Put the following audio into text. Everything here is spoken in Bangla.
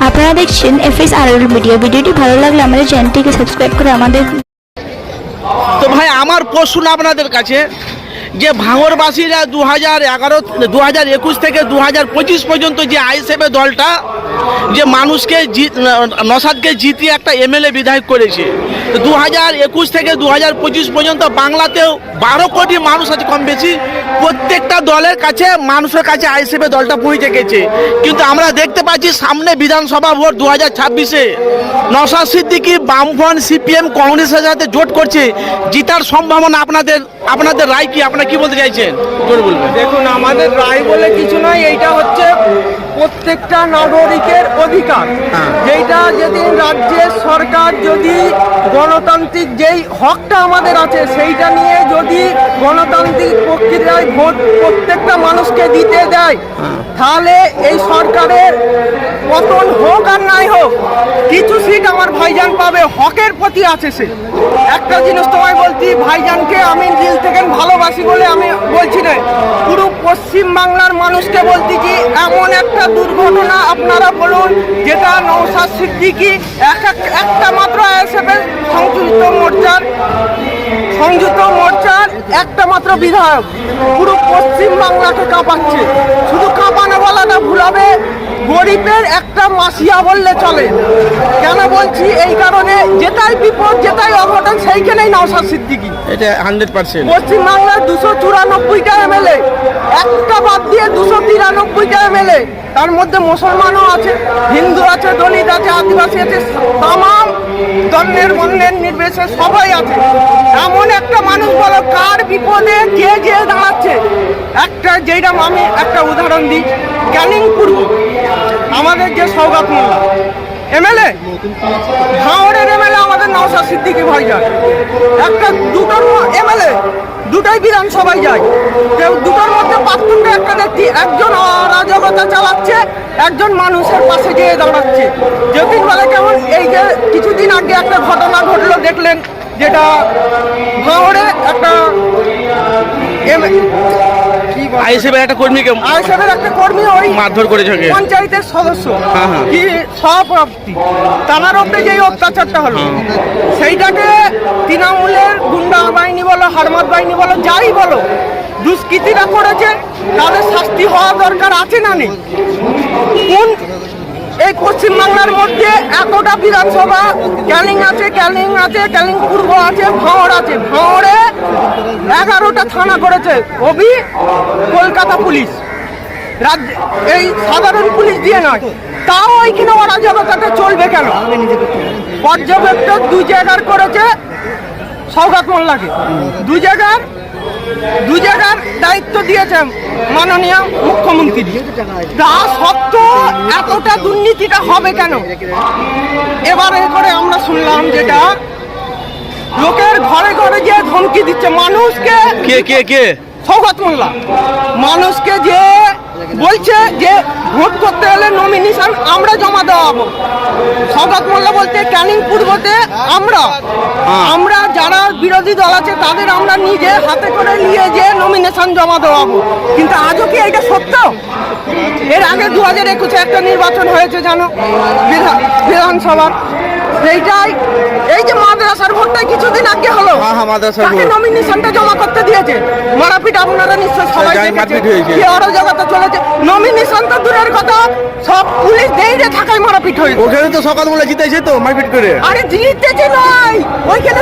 আপনারা দেখছেন এফএস আর ভিডিও ভিডিওটি ভালো লাগলে আমাদের চ্যানেলটিকে সাবস্ক্রাইব করে আমাদের তো ভাই, আমার প্রশ্ন আপনাদের কাছে, যে ভাঙরবাসীরা দু হাজার এগারো দু হাজার একুশ থেকে দু হাজার পঁচিশ পর্যন্ত যে আইসেবে দলটা, যে মানুষকে জিত নসাদকে জিতিয়ে একটা এমএলএ বিধায়ক করেছে দু হাজার একুশ থেকে দু হাজার পঁচিশ পর্যন্ত বাংলাতেও বারো কোটি মানুষ আছে কম বেশি। প্রত্যেকটা দলের কাছে মানুষের কাছে আইএসএফের দলটা পৌঁছে গেছে। কিন্তু আমরা দেখতে পাচ্ছি সামনে বিধানসভা ভোট দু হাজার ছাব্বিশে। নসাদ সিদ্দিকি বামফ্রন্ট সিপিএম কংগ্রেসের সাথে জোট করছে। জিতার সম্ভাবনা আপনাদের আপনাদের রায় কি? আপনারা কি বলতে চাইছেন? বলবেন। দেখুন আমাদের রায় বলে কিছু নয় এইটা হচ্ছে প্রত্যেকটা নাগরিকের অধিকার। যেটা যেদিন রাজ্যের সরকার যদি গণতান্ত্রিক যেই হকটা আমাদের আছে, সেইটা নিয়ে যদি গণতান্ত্রিক প্রক্রিয়ায় ভোট প্রত্যেকটা মানুষকে দিতে দেয়, তাহলে এই সরকারের পতন হোক আর নাই হোক, কিছু সিট আমার ভাইজান পাবে, হকের প্রতি আছে সে। একটা জিনিস তোমায় বলছি, ভাইজানকে আমি দিল থেকে ভালোবাসি বলে আমি বলছি পশ্চিম বাংলার মানুষকে বলতেছি এমন একটা দুর্ঘটনা আপনারা বলুন যেটা নৌসাদ সিদ্দিকি এক এক- একটা মাত্র আইএসএফের সংযুক্ত মোর্চার সংযুক্ত মোর্চার একটা মাত্র বিধায়ক। পুরো পশ্চিম বাংলাকে কাঁপাচ্ছে। শুধু কাঁপানো বলাটা ভুলাবে গরিবের একটা মাসিয়া বললে চলে। কেন বলছি? এই কারণে যেটাই বিপদ যেটাই অঘটন সেইখানেই নওশাদ সিদ্দিকি। এটা হান্ড্রেড পার্সেন্ট পশ্চিম বাংলার দুশো চুরানব্বইটা এমএলএ একটা বাদ দিয়ে দুশো তিরানব্বইটা এমএলএ তার মধ্যে মুসলমানও আছে, হিন্দু আছে, দলিত আছে, আদিবাসী আছে, তামাম ধর্মের বর্ণের নির্বিশেষে সবাই আছে। এমন একটা মানুষ বলো, কার বিপদে কে যে দাঁড়াচ্ছে? একটা যেটা আমি একটা উদাহরণ দিই ক্যানিং পূর্ব আমাদের যে সৌগাত মোল্লা এমএলএ ভাঙড়ের এমএলএ আমাদের নওশাদ সিদ্দিকি ভাইজান। একটা দুটোর এমএলএ দুটোই বিধানসভায় যায়। কেউ দুটোর মধ্যে পার্থক্য একটা দেখছি একজন অরাজকতা চালাচ্ছে একজন মানুষের পাশে গিয়ে দাঁড়াচ্ছে। যতীন বলে কেমন এই যে কিছুদিন আগে একটা ঘটনা ঘটলো দেখলেন যেটা ভাঙড়ে একটা একটা কর্মীকে একটা কর্মী ওই মারধর করেছে পঞ্চায়েতের সদস্য। হ্যাঁ, হ্যাঁ। কি সভাপতি। তার উপরে যেই অত্যাচারটা হলো সেইটাকে গুন্ডা বাহিনী বলো হারমাত বাহিনী বলো, যাই বলো, দুষ্কৃতিরা করেছে, তাদের শাস্তি হওয়া দরকার আছে না নেই? কোন এই পশ্চিমবাংলার মধ্যে এতটা বিধানসভা ক্যালিং আছে ক্যালিং আছে ক্যালিং পূর্ব আছে, ভাঁড় আছে, ভাঁড়ে এগারোটা থানা করেছে, অভি, কলকাতা পুলিশ। রাজ্য, এই সাধারণ পুলিশ দিয়ে নয়, তাও এইখানে অরাজকতাটা চলবে কেন? পর্যবেক্ষক দুই জায়গার করেছে সৌগাত মোল্লাকে। দুই জায়গার দু জায়গার দায়িত্ব দিয়েছেন মাননীয় মুখ্যমন্ত্রী। তা সত্ত্বেও এতটা দুর্নীতিটা হবে কেন? এবারে করে আমরা শুনলাম যেটা লোকের ঘরে ঘরে যে ধমকি দিচ্ছে মানুষকে কে কে কে? সৌগত মোল্লা। মানুষকে যে বলছে যে ভোট করতে হলে নমিনেশন আমরা জমা দেওয়া দেওয়াবো সৌগত মোল্লা বলতে ক্যানিং পূর্বতে আমরা। আমরা যারা বিরোধী দল আছে তাদের আমরা নিজে হাতে করে নিয়ে যে নমিনেশন জমা দেওয়াবো কিন্তু আজও কি এটা সত্য? এর আগে দু হাজার একুশে একটা নির্বাচন হয়েছে জানো বিধা- বিধানসভার। সেইটাই এই যে মাদ্রাসার ভোটটা কিছুদিন আগে হলো। হ্যাঁ, হ্যাঁ, মাদ্রাসার তাকে। নমিনেশনটা জমা করতে দিয়েছে। মারাপিট আপনারা নিশ্চয় সবাই হয়েছে। কি অরাজকতা চলেছে। নমিনেশন তো দূরের কথা সব পুলিশ দেইরে থাকায় মারাপিট হয়েছে। ওখানে তো সকাল বেলা জিতেছে তো মারপিট করে। আরে জিতেছে নয়! ওইখানে